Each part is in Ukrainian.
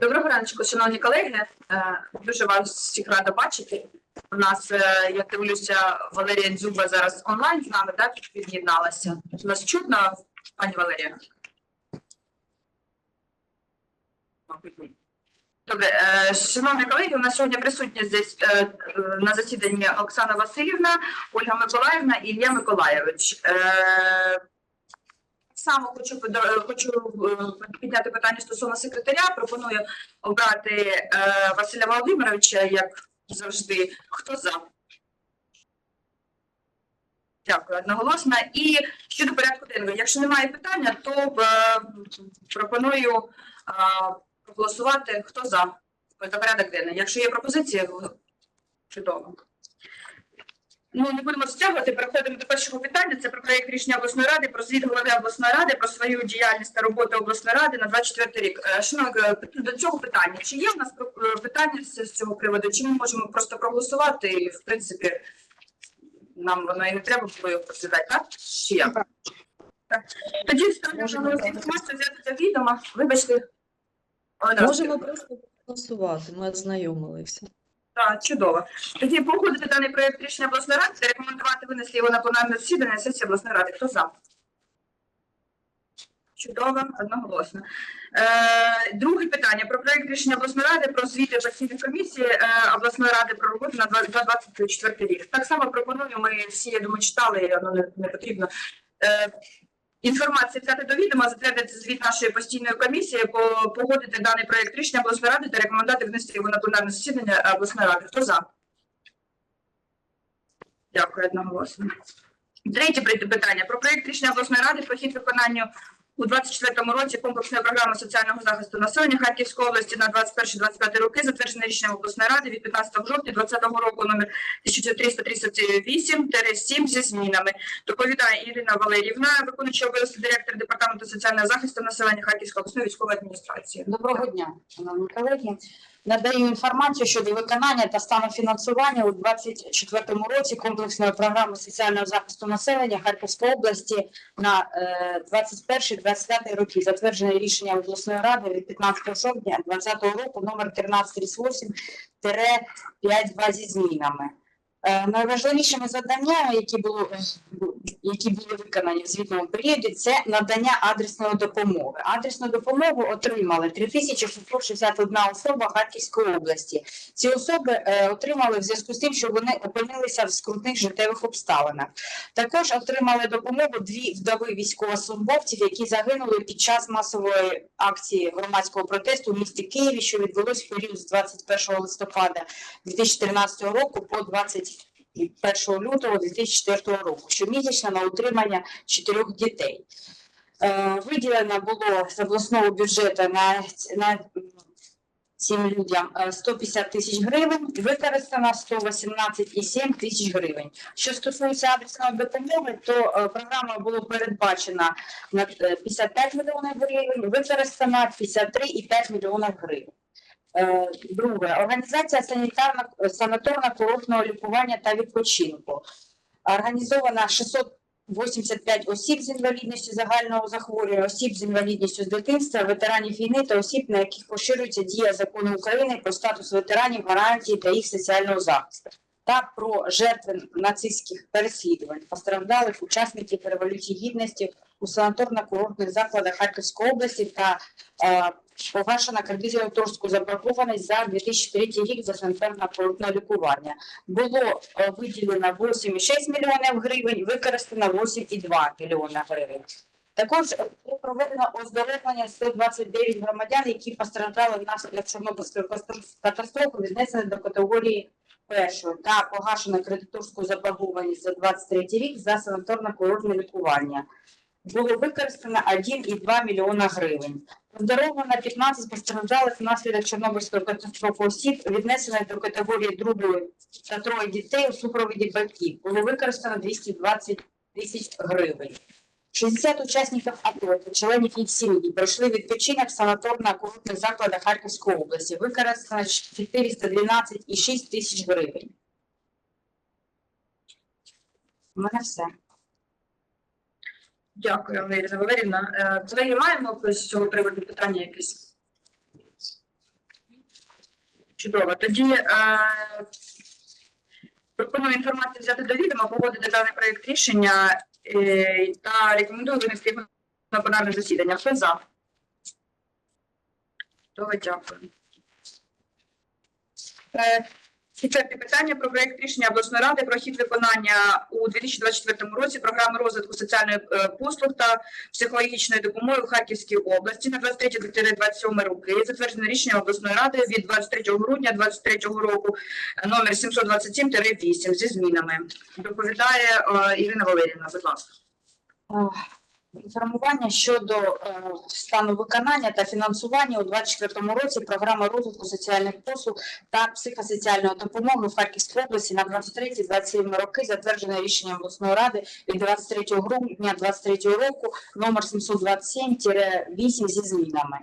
Доброго ранку, шановні колеги. Е, Дуже вас всіх рада бачити. У нас, е, я дивлюся, Валерія Дзюба зараз онлайн з нами, так, під'єдналася. Нас чутно, пані Валерія? Добре, е, шановні колеги, у нас сьогодні присутні здесь на засіданні Оксана Васильівна, Ольга Миколаївна і Ілля Миколаєвич. Е, само хочу хочу е, підняти питання стосовно секретаря. Пропоную обрати е, Василя Володимировича, як завжди. Хто за? Дякую, одноголосно. І щодо порядку денного, якщо немає питання, то е, пропоную е, проголосувати. Хто за? За порядок денний. Якщо є пропозиції, чудово. Ну, не будемо стягувати, переходимо до першого питання. Це про проєкт рішення обласної ради, про звіт голови обласної ради, про свою діяльність та роботу обласної ради на 24 рік. Е, Шановні, до цього питання. Чи є в нас е, питання з цього приводу? Чи ми можемо просто проголосувати і, в принципі, нам воно і не треба було його розглядати, так? Чи як? Так. Тоді ставлю на взяти за відома. Вибачте. Можемо просто голосувати, ми ознайомилися. Так, чудово. Тоді погодити даний проєкт рішення обласної ради та рекомендувати винести його на пленарне засідання сесії обласної ради. Хто за? Чудово, одноголосно. Е, друге питання про проєкт рішення обласної ради про звіти постійної комісії е, обласної ради про роботу на 2024 рік. Так само пропоную, ми всі, я думаю, читали, воно не, не потрібно. Е, Інформація взяти до відома, затвердити звіт нашої постійної комісії, по- погодити даний проєкт рішення обласної ради та рекомендувати внести його на пленарне засідання обласної ради. Хто за? Дякую, одноголосно. Третє питання про проєкт рішення обласної ради по хід виконання у 2024 році комплексної програми соціального захисту населення Харківської області на 21-25 роки, затверджене рішенням обласної ради від 15 жовтня 2020 року номер 1338-7 зі змінами. Доповідає Ірина Валерівна, виконуюча обов'язки директор департаменту соціального захисту населення Харківської обласної військової адміністрації. Доброго дня, шановні колеги. Надаю інформацію щодо виконання та стану фінансування у 2024 році комплексної програми соціального захисту населення Харківської області на е, 21-25 роки, затверджене рішення обласної ради від 15 жовтня 2020 року номер 1338-52 зі змінами. Е, Найважливішими завданнями, які були, які були виконані в звітному періоді, це надання адресної допомоги. Адресну допомогу отримали 3661 особа Харківської області. Ці особи е, отримали в зв'язку з тим, що вони опинилися в скрутних життєвих обставинах. Також отримали допомогу дві вдови військовослужбовців, які загинули під час масової акції громадського протесту в місті Києві, що відбулось в період з 21 листопада 2013 року по 21 лютого 2004 року, щомісячно на утримання чотирьох дітей. Е, Виділено було з обласного бюджету на, на цим людям е, 150 тисяч гривень, використано 118,7 тисяч гривень. Що стосується адресної допомоги, то е, програма було передбачена на е, 55 мільйонів гривень, використано 53,5 мільйонів гривень. Е, Друге, організація санаторно-курортного лікування та відпочинку. Організовано 685 осіб з інвалідністю загального захворювання, осіб з інвалідністю з дитинства, ветеранів війни та осіб, на яких поширюється дія закону України про статус ветеранів, гарантії та їх соціального захисту. Та про жертви нацистських переслідувань, постраждалих учасників Революції Гідності у санаторно-курортних закладах Харківської області та е, погашена кредиторську заборгованість за 2003 рік за санаторно-курортне лікування. Було е, виділено 8,6 мільйонів гривень, використано 8,2 мільйона гривень. Також е, проведено оздоровлення 129 громадян, які постраждали внаслідок Чорнобильської катастроф- катастрофи, віднесені до категорії першої та погашено кредиторську заборгованість за 23 рік за санаторно-курортне лікування. Було використано 1,2 мільйона гривень. Оздоровлено 15 постраждалих внаслідок Чорнобильської катастрофи осіб, віднесено до категорії другої та троє дітей у супроводі батьків. Було використано 220 тисяч гривень. 60 учасників АТО та членів їх сім'ї пройшли відпочинок в санаторно-курортних закладах Харківської області. Використано 412,6 тисяч гривень. У мене все. Дякую, Ірина Валерівна. Е, Колеги, маємо з цього приводу питання якесь? Чудово. Тоді е, пропоную інформацію взяти до відома, погодити даний проєкт рішення е, та рекомендую винести його на пленарне засідання. Хто за? Чудово, дякую. Е, Четверте питання про проєкт рішення обласної ради про хід виконання у 2024 році програми розвитку соціальної е, послуг та психологічної допомоги в Харківській області на 23-27 роки, затверджене рішенням обласної ради від 23 грудня 2023 року номер 727-8 зі змінами. Доповідає е, Ірина Валерівна, будь ласка. Інформування щодо е, стану виконання та фінансування у 2024 році програми розвитку соціальних послуг та психосоціальної допомоги в Харківській області на 23-27 роки, затверджене рішенням обласної ради від 23 грудня 2023 року, номер 727-8 зі змінами.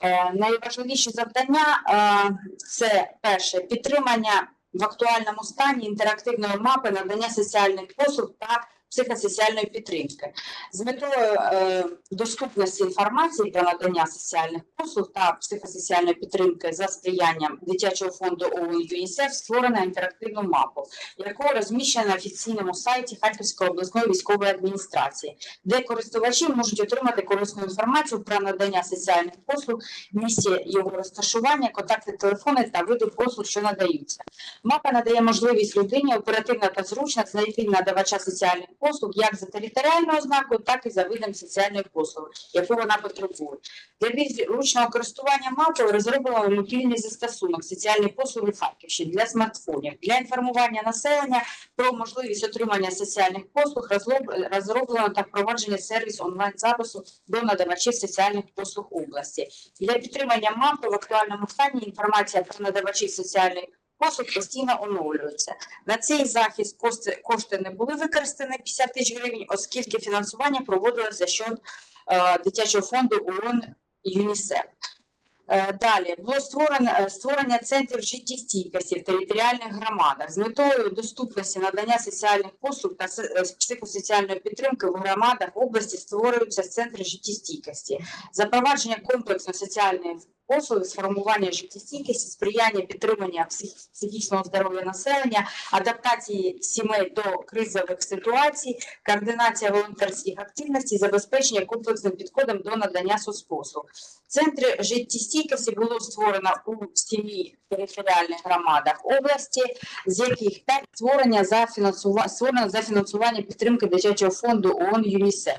Е, Найважливіші завдання е, це перше підтримання в актуальному стані інтерактивної мапи надання соціальних послуг та психосоціальної підтримки з метою е, доступності інформації про надання соціальних послуг та психосоціальної підтримки за сприянням дитячого фонду ООН ЮНІСЕФ створена інтерактивну мапу, яку розміщена на офіційному сайті Харківської обласної військової адміністрації, де користувачі можуть отримати корисну інформацію про надання соціальних послуг, місце його розташування, контакти телефони та види послуг, що надаються. Мапа надає можливість людині оперативно та зручно знайти надавача соціальних послуг як за територіальною ознакою, так і за видом соціальної послуги, яку вона потребує. Для більш зручного користування мапою розроблено мобільний застосунок соціальні послуги Харківщини для смартфонів. Для інформування населення про можливість отримання соціальних послуг розроблено та впровадження сервіс онлайн-запису до надавачів соціальних послуг області. Для підтримання мапи в актуальному стані інформація про надавачів соціальних послуг постійно оновлюється. На цей захист кошти, кошти не були використані 50 тисяч гривень, оскільки фінансування проводилося за счет е, дитячого фонду ООН ЮНІСЕФ. Е, Далі було створено е, створення центрів життєстійкості в територіальних громадах з метою доступності надання соціальних послуг та е, психосоціальної підтримки в громадах області створюються центри життєстійкості, запровадження комплексної соціальної послуги, сформування життєстійкості, сприяння підтримання психічного здоров'я населення, адаптації сімей до кризових ситуацій, координація волонтерських активностей, забезпечення комплексним підходом до надання соцпослуг. Центри життєстійкості було створено у сімі територіальних громадах області, з яких п'ять створення за створено за фінансування підтримки дитячого фонду ООН ЮНІСЕФ.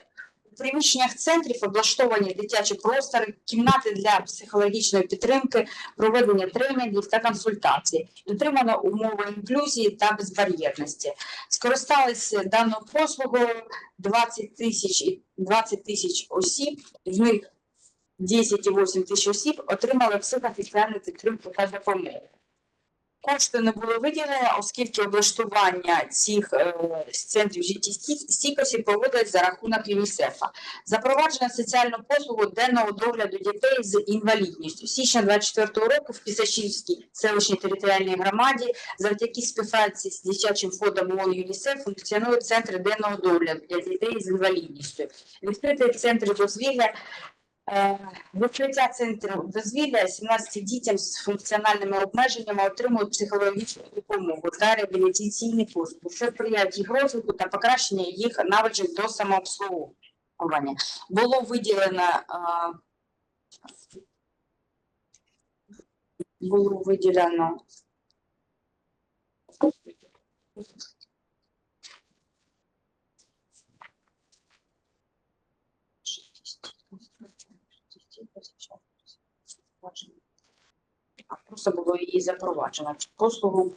У приміщеннях центрів облаштовані дитячі простори, кімнати для психологічної підтримки, проведення тренінгів та консультацій, дотримано умови інклюзії та безбар'єрності. Скористалися даною послугою 20 тисяч і 20 тисяч осіб, з них 10,8 тисяч осіб отримали психофіціальну підтримку та допомогу. Кошти не були виділені, оскільки облаштування цих е, центрів життєстійкості проводилось за рахунок ЮНІСЕФа. Запроваджено соціальну послугу денного догляду дітей з інвалідністю. Січня 24 року в Пісачівській селищній територіальній громаді завдяки співпраці з дитячим фондом ООН ЮНІСЕФ функціонують центри денного догляду для дітей з інвалідністю. Відкритий центр дозвілля Відкриття центру дозвілля 17 дітям з функціональними обмеженнями отримують психологічну допомогу та реабілітаційні послуги, що сприяють їх розвитку та покращення їх навичок до самообслуговування. Було виділено е, було виділено Просто було її запроваджено послугу.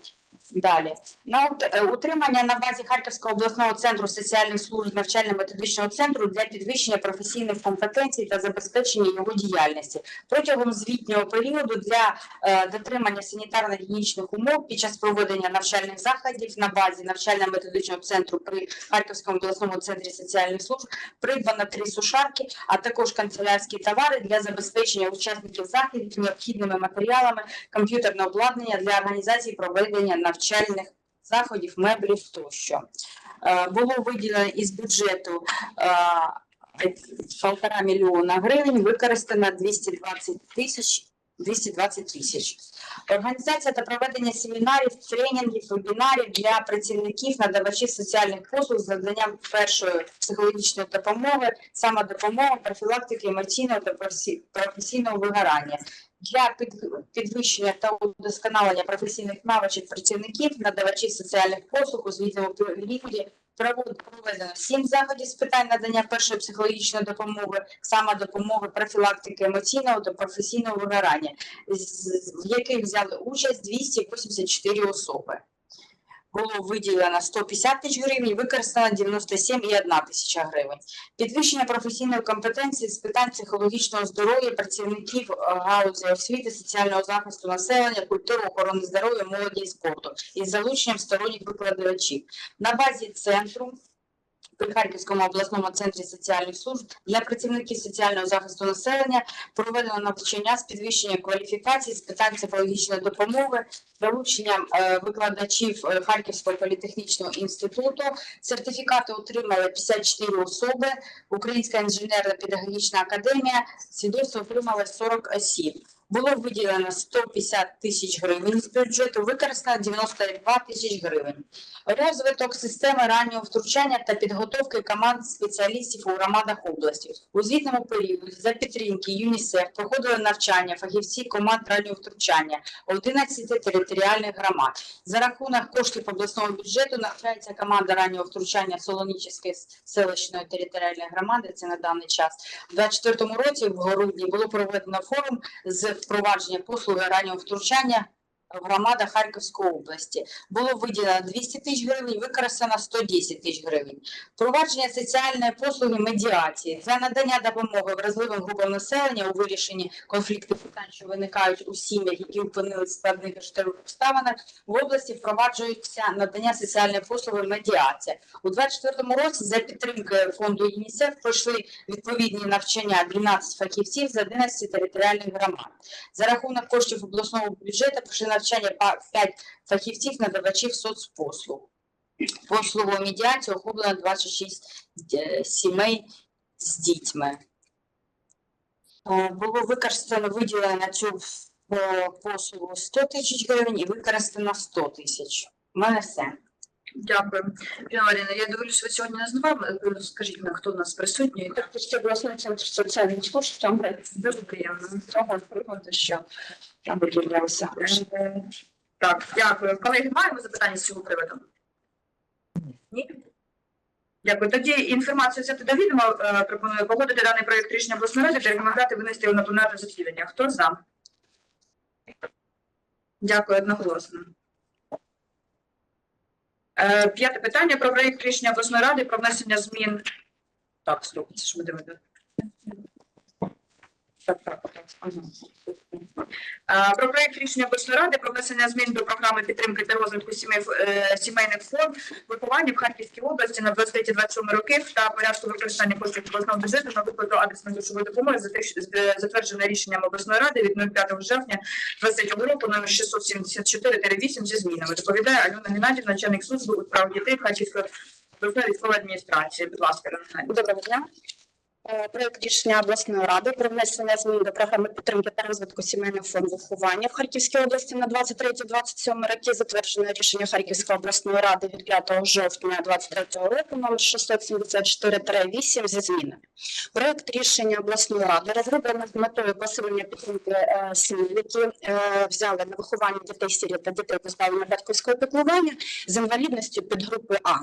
Далі. На е, утримання на базі Харківського обласного центру соціальних служб навчально-методичного центру для підвищення професійних компетенцій та забезпечення його діяльності. Протягом звітнього періоду для е, дотримання санітарно-гігієнічних умов під час проведення навчальних заходів на базі навчально-методичного центру при Харківському обласному центрі соціальних служб придбано три сушарки, а також канцелярські товари для забезпечення учасників заходів необхідними матеріалами, комп'ютерне обладнання для організації проведення навчальних заходів, меблів тощо. Е, Було виділено із бюджету е, полтора мільйона гривень, використано 220 тисяч 220 тисяч. Організація та проведення семінарів, тренінгів, вебінарів для працівників, надавачів соціальних послуг з наданням першої психологічної допомоги, самодопомоги, профілактики емоційного та професійного вигорання. Для підвищення та удосконалення професійних навичок працівників, надавачів соціальних послуг у звітному періоді проведено сім заходів з питань надання першої психологічної допомоги, самодопомоги, профілактики емоційного та професійного вигорання, в яких взяли участь 284 особи. Було виділено 150 тисяч гривень, використано 97,1 тисяча гривень. Підвищення професійної компетенції з питань психологічного здоров'я працівників е, галузі освіти, соціального захисту населення, культури, охорони здоров'я, молоді і спорту із залученням сторонніх викладачів. На базі центру при Харківському обласному центрі соціальних служб для працівників соціального захисту населення проведено навчання з підвищення кваліфікації з питань психологічної допомоги, залученням е, викладачів е, Харківського політехнічного інституту. Сертифікати отримали 54 особи. Українська інженерно-педагогічна академія свідоцтво отримали 40 осіб. Було виділено 150 тисяч гривень з бюджету, використано 92 тисяч гривень. Розвиток системи раннього втручання та підготовки команд спеціалістів у громадах області. У звітному періоді за підтримки ЮНІСЕФ проходили навчання фахівці команд раннього втручання 11 територіальних громад. За рахунок коштів обласного бюджету навчається команда раннього втручання Солонічської селищної територіальної громади. Це на даний час. У 2024 році в грудні було проведено форум з впровадження послуги раннього втручання в громадах Харківської області. Було виділено 200 тисяч гривень, використано 110 тисяч гривень. Впровадження соціальної послуги медіації для надання допомоги вразливим групам населення у вирішенні конфліктів питань, що виникають у сім'ях, які опинилися в складних життєвих обставинах. В області впроваджується надання соціальної послуги медіація. У 2024 році за підтримкою фонду ЮНІСЕФ пройшли відповідні навчання 12 фахівців з 11 територіальних громад. За рахунок коштів обласного бюджету пройшли навчання 5 фахівців надавачів соцпослуг. Послугу медіації охоплено 26 сімей з дітьми. Е, Було використано виділено на цю е, послугу 100 тисяч гривень і використано 100 тисяч. У мене все. Дякую. Піна Маріна, я дивлюсь, ви сьогодні не з вами. Скажіть мені, хто у нас присутній? Ще обласний центр соціальних служб там Дуже приємно. цього приводу, що там виділявся. Так, дякую. Колеги, маємо запитання з цього приводу? Ні? Дякую. Тоді інформацію взяти до відома. Е, Пропоную погодити даний проєкт рішення обласної ради та рекомендувати винести його на пленарне засідання. Хто за? Дякую, одноголосно. Е, П'яте питання про проєкт рішення обласної ради про внесення змін. Так, стоп, це ж ми дивимося. Так, так, так. Ага. Е, Про проект рішення обласної ради про внесення змін до програми підтримки та розвитку сімей, е, сімейних форм виховання в Харківській області на 23-27 роки та порядку використання коштів обласного бюджету на виплату адресної грошової допомоги затверджене рішенням обласної ради від 05 жовтня 23 року номер 674-8 зі змінами. Доповідає Альона Геннадівна, начальник служби у справах дітей Харківської обласної військової адміністрації. Будь ласка, Доброго дня. Е, Проект рішення обласної ради про внесення змін до програми підтримки та розвитку сімейних форм виховання в Харківській області на 23-27 роки, затверджене рішення Харківської обласної ради від 5 жовтня 2023 року, номер 674-8 зі змінами. Проект рішення обласної ради розроблено з метою посилення підтримки е, які е, взяли на виховання дітей сиріт та дітей позбавлених батьківського піклування з інвалідністю підгрупи А.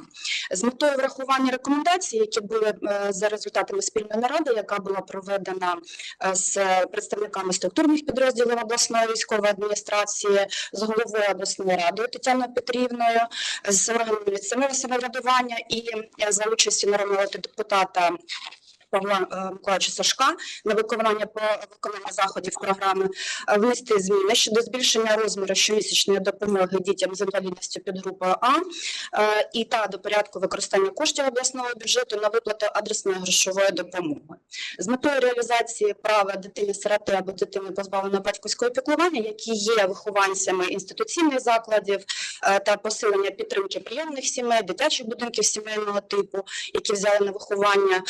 З метою врахування рекомендацій, які були е, за результатами спільної наради, яка була проведена е, з представниками структурних підрозділів обласної військової адміністрації, з головою обласної ради Тетяною Петрівною, з органами місцевого самоврядування і е, за участі народного депутата. Павла е, Миколаївича Сашка на виконання по виконання заходів програми е, внести зміни щодо збільшення розміру щомісячної допомоги дітям з інвалідністю підгрупою А е, і та до порядку використання коштів обласного бюджету на виплату адресної грошової допомоги. З метою реалізації права дитини-сироти або дитини позбавленої батьківського піклування, які є вихованцями інституційних закладів та посилення підтримки прийомних сімей, дитячих будинків сімейного типу, які взяли на виховання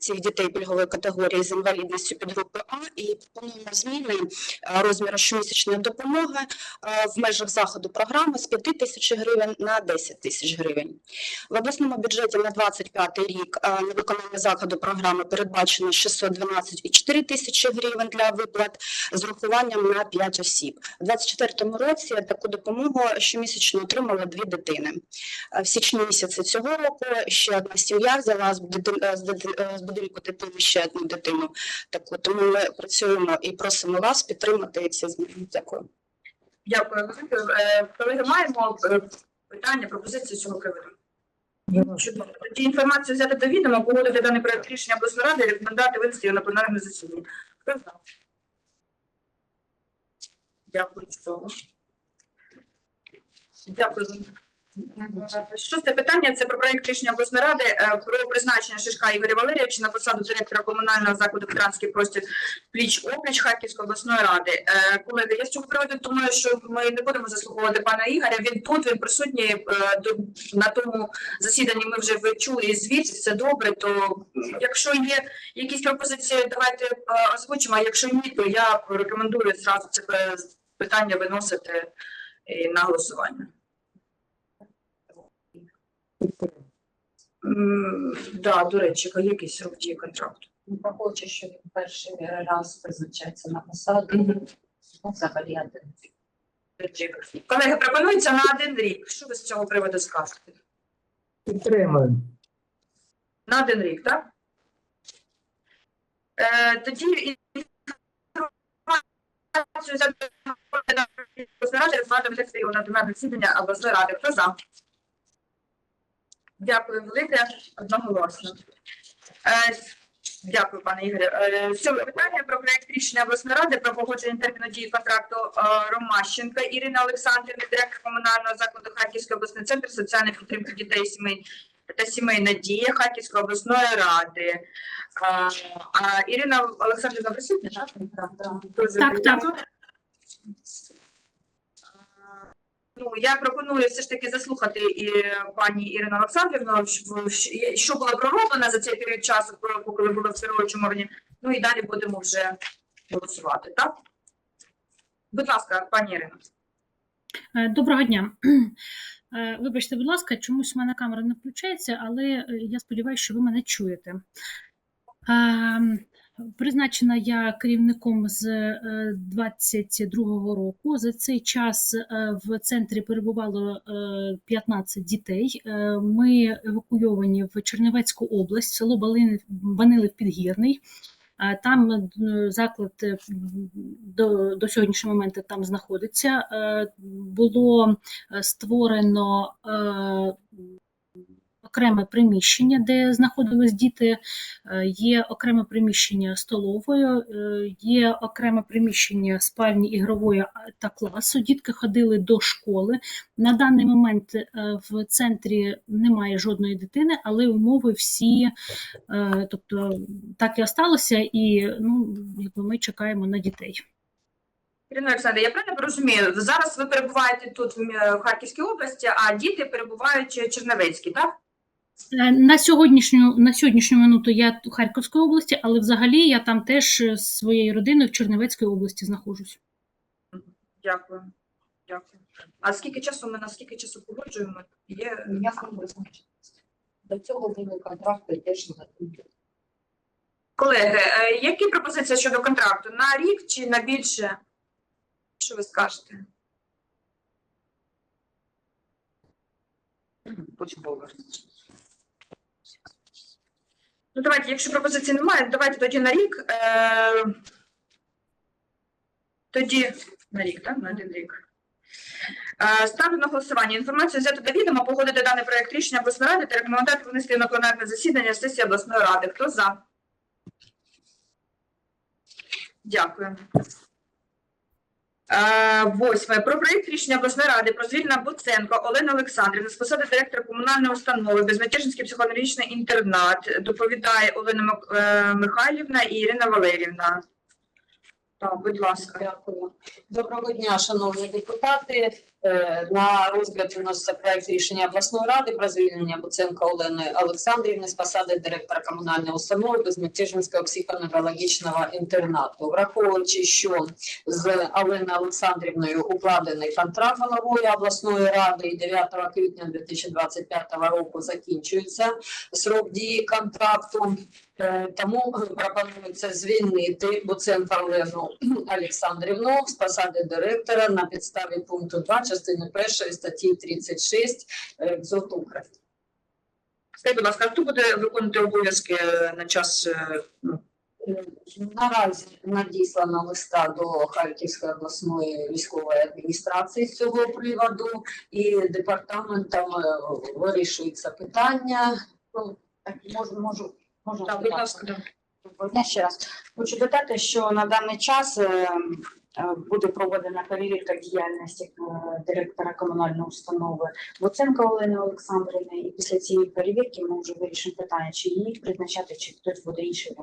цих дітей пільгової категорії з інвалідністю підгрупи А і пропонуємо зміни е, розміру щомісячної допомоги е, в межах заходу програми з 5 тисяч гривень на 10 тисяч гривень. В обласному бюджеті на 25 рік е, на виконання заходу програми передбачено 612,4 тисячі гривень для виплат з урахуванням на 5 осіб. У 2024 році таку допомогу щомісячно отримали дві дитини. В січні місяці цього року ще одна сім'я взяла з, дитин, е, будинку дитини ще одну дитину. Таку тому ми працюємо і просимо вас підтримати ці зміни. Дякую. Дякую. Е, Колеги, маємо е, питання, пропозиції з цього приводу? Чудово. Тоді інформацію взяти до відома, погодити даний проект рішення обласної ради і рекомендувати винести його на пленарне засідання. Хто за? Дякую, чудово. Дякую. Шосте питання це про проект рішення обласної ради е, про призначення Шишка Ігоря Валерійовича на посаду директора комунального закладу «Ветеранський простір пліч опліч Харківської обласної ради. Е, Колеги, я з цього приводу думаю, що ми не будемо заслуховувати пана Ігоря. Він тут, він присутній е, на тому засіданні. Ми вже ви чули звіт, все добре. То якщо є якісь пропозиції, давайте озвучимо. А якщо ні, то я рекомендую зразу це питання виносити на голосування. Да, до речі, який срок дії контракту? Ну, Враховуючи, що він перший раз призначається на посаду, ну, взагалі я не Колеги, пропонується на один рік. Що ви з цього приводу скажете? Підтримуємо. На один рік, так? Е, тоді інформацію за ради розглядати на пленарне засідання обласної ради. Хто за? Дякую велике, одноголосно. Е, Дякую, пане Ігорю. Е, Сьоме питання про проект рішення обласної ради про погодження терміну дії контракту е, Ромащенка Ірини Олександрівни, директор комунального закладу Харківський обласний центр соціальної підтримки дітей сімей та сімейна дія Харківської обласної ради. А Ірина Олександрівна присутня, так? Так, так. Ну, я пропоную все ж таки заслухати і пані Ірину Олександрівну, що було пророблено за цей період часу, поки ви були в керуючому органі. Ну і далі будемо вже голосувати, так? Будь ласка, пані Ірино. Е, Доброго дня. Е, Вибачте, будь ласка, чомусь в мене камера не включається, але я сподіваюся, що ви мене чуєте. Е, Призначена я керівником з е, 22-го року. За цей час е, в центрі перебувало е, 15 дітей. Е, Ми евакуйовані в Чернівецьку область, село Банилив Підгірний. Е, Там е, заклад е, до, до сьогоднішнього моменту там знаходиться. Е, Було е, створено е, окреме приміщення, де знаходились діти. Е, Є окреме приміщення столовою, е, є окреме приміщення спальні ігрової та класу. Дітки ходили до школи. На даний момент е, в центрі немає жодної дитини, але умови всі, тобто так і осталося, і ну, ми чекаємо на дітей. Ірина Олександровна, я правильно розумію, зараз ви перебуваєте тут в в Харківській області, а діти перебувають в Чернівецькій, так? Е, На сьогоднішню, на сьогоднішню минуту я в Харківській області, але взагалі я там теж з своєю родиною в Чернівецькій області знаходжусь. Дякую. Дякую. А скільки часу ми на скільки часу погоджуємо? Є Я не визначилася. До цього були контракти теж на колеги, е, які пропозиції щодо контракту? На рік чи на більше? Що ви скажете? Ну, давайте, якщо пропозицій немає, давайте тоді на рік. Е, тоді на рік, так? На один рік. Е, ставлю на голосування. Інформацію взяти до відома, погодити даний проєкт рішення обласної ради та рекомендувати винести на пленарне засідання сесії обласної ради. Хто за? Дякую. Е, Восьме. Про проєкт рішення обласної ради про звільнення Буценко Олени Олександрівни з посади директора комунальної установи Безмятежницький психологічний інтернат. Доповідає Олена е, Михайлівна і Ірина Валерівна. Так, будь ласка. Дякую. Доброго дня, шановні депутати. Е, На розгляд виноситься проект рішення обласної ради про звільнення Буценка Олени Олександрівни з посади директора комунальної установи Безмятежинського психоневрологічного інтернату. Враховуючи, що з Оленою Олександрівною укладений контракт головою обласної ради і 9 квітня 2025 року закінчується срок дії контракту. Е, Тому пропонується звільнити Буценка Олену Олександрівну з посади директора на підставі пункту 2 частини 1 статті 36 е, КЗОТ України. Скажіть, будь ласка, хто буде виконувати обов'язки е, на час е, ну, Е, Наразі надіслано листа до Харківської обласної військової адміністрації з цього приводу, і департаментом е, вирішується питання. Ну, так, можу, можу, можу Так, будь ласка, да. Я ще раз хочу додати, що на даний час е, е, буде проведена перевірка діяльності е, директора комунальної установи Луценка Олени Олександрівни. І після цієї перевірки ми вже вирішимо питання, чи її призначати, чи хтось буде інший.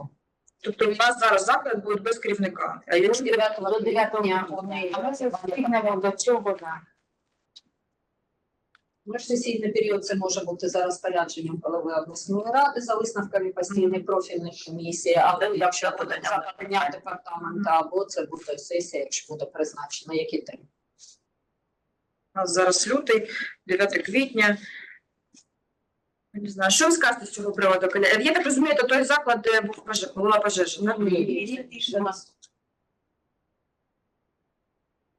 Тобто у нас зараз заклад буде без керівника. А якщо До 9 дня до цього. Да. Міжсесійний період це може бути за розпорядженням голови обласної ради за висновками постійних профільних комісій, або якщо буде за подання департамента, або це буде сесія, якщо буде призначена. Який термін? у нас зараз лютий, 9 квітня. Не знаю, що ви скажете з цього приводу? Я так розумію, це той заклад, де був пожеж, була пожежа. да? До нас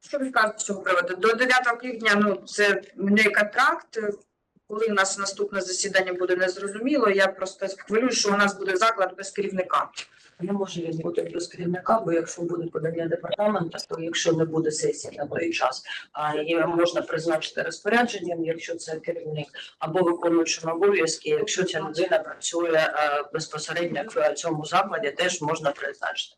Що ви скажете з цього приводу? До 9 квітня ну, це не контракт. Коли у нас наступне засідання буде незрозуміло, я просто хвилюю, що у нас буде заклад без керівника. Не може він бути без керівника, бо якщо буде подання департамента, то якщо не буде сесії на той час, а її можна призначити розпорядженням, якщо це керівник, або виконуючим обов'язки, якщо ця людина працює е, безпосередньо в цьому закладі, теж можна призначити.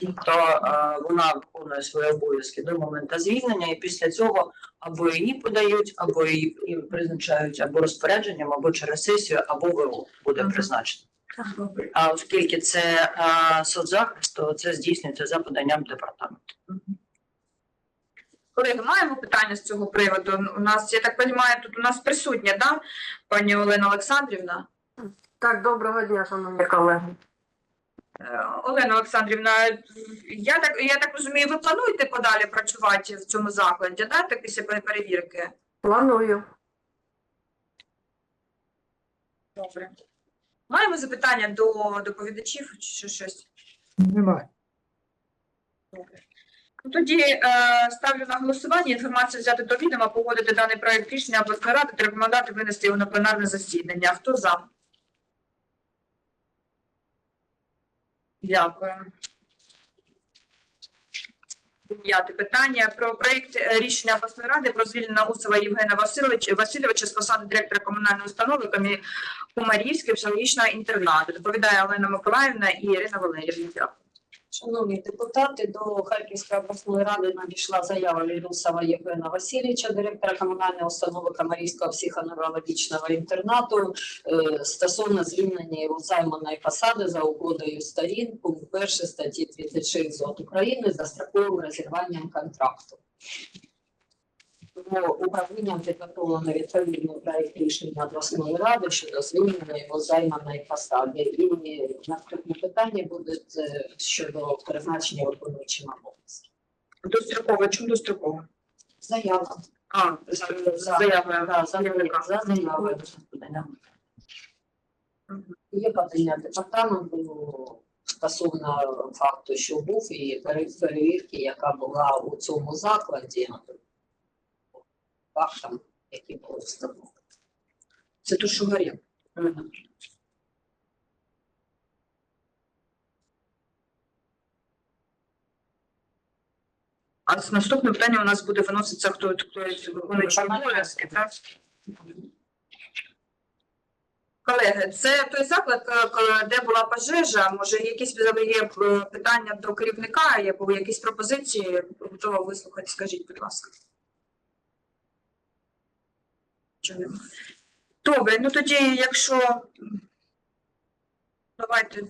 Тобто е, вона виконує свої обов'язки до моменту звільнення, і після цього або її подають, або її призначають або розпорядженням, або через сесію, або ВО буде призначено. А оскільки це а, соцзахист, то це здійснюється за поданням департаменту. Колеги, маємо питання з цього приводу. У нас, я так розумію, тут у нас присутня, да, пані Олена Олександрівна? Так, доброго дня, шановні колеги. Е, Олена Олександрівна, я так, я так розумію, ви плануєте подалі працювати в цьому закладі, да, так після перевірки? Планую. Добре. Маємо запитання до доповідачів чи щось? Немає. Добре. Ну, Тоді е, ставлю на голосування інформацію взяти до відома, погодити даний проект рішення обласної ради та рекомендувати винести його на пленарне засідання. Хто за? Дякую. Дев'яте питання про проект е, рішення обласної ради про звільнення Усова Євгена Васильовича, Васильовича з посади директора комунальної установи Комі- Кумарівського психологічного інтернату. Доповідає Олена Миколаївна і Ірина Валерівна. Шановні депутати, до Харківської обласної ради надійшла заява Лілюсова Євгена Васильовича, директора комунальної установи Камарійського психоневрологічного інтернату, е, стосовно звільнення його займаної посади за угодою сторін, пункт 1 статті 36 ЗОТ України за строковим розірванням контракту. Тому управлінням підготовлено відповідний проект рішення обласної ради щодо звільнення його займаної посади. І наступне питання буде е, щодо призначення виконуючим обов'язки. Достроково, чому достроково? Заява. А, за, за заявою Да, за за заявою. Є подання департаменту стосовно факту, що був, і перевірки, яка була у цьому закладі, фактам, які були встановлені. Це то, що горів. А з наступне питання у нас буде виноситься хто хто виконуючий обов'язки, так? Колеги, це той заклад, е, де була пожежа. Може, якісь є е, питання до керівника, або якісь пропозиції, готова вислухати, скажіть, будь ласка. Чого? Добре, ну тоді, якщо давайте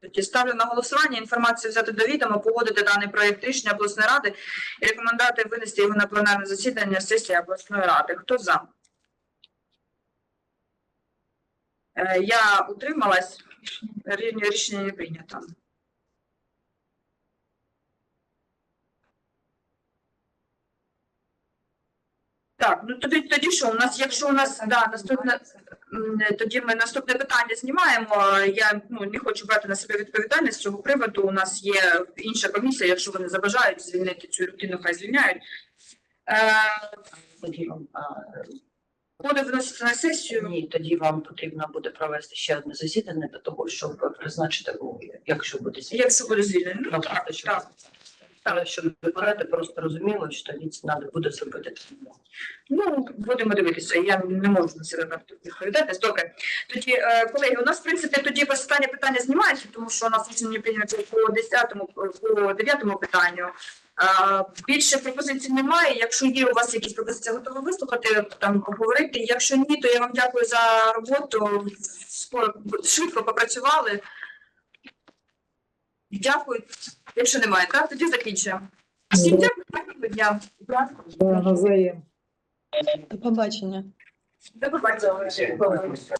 Тоді ставлю на голосування інформацію взяти до відома, погодити даний проєкт рішення обласної ради і рекомендувати винести його на пленарне засідання сесії обласної ради. Хто за? Е, Я утрималась. Рішення не прийнято. Так, ну тоді, тоді що? У нас, якщо у нас да, наступне, м, тоді ми наступне питання знімаємо. Я ну, не хочу брати на себе відповідальність з цього приводу. У нас є інша комісія, якщо вони забажають звільнити цю людину, хай звільняють. Е, Тоді вам буде виносити на сесію. ні, тоді вам потрібно буде провести ще одне засідання для того, щоб призначити голову, якщо буде звільнення. Якщо буде звільнено, ну Ну, так, просто, щоб- вибирати, просто розуміло, що це треба буде зробити. Ну, будемо дивитися. Я не можу на себе відповідати. Добре. Тоді, е, колеги, у нас, в принципі, тоді останнє питання знімається, тому що у нас рішення прийнято по 10-му, по 9-му питанню. Е, Більше пропозицій немає. Якщо є у вас якісь пропозиції, готові вислухати, там поговорити. Якщо ні, то я вам дякую за роботу. Скоро швидко попрацювали. Дякую. Якщо немає, так тоді закінчуємо. Всім дякую, гарного дня. До побачення. До побачення.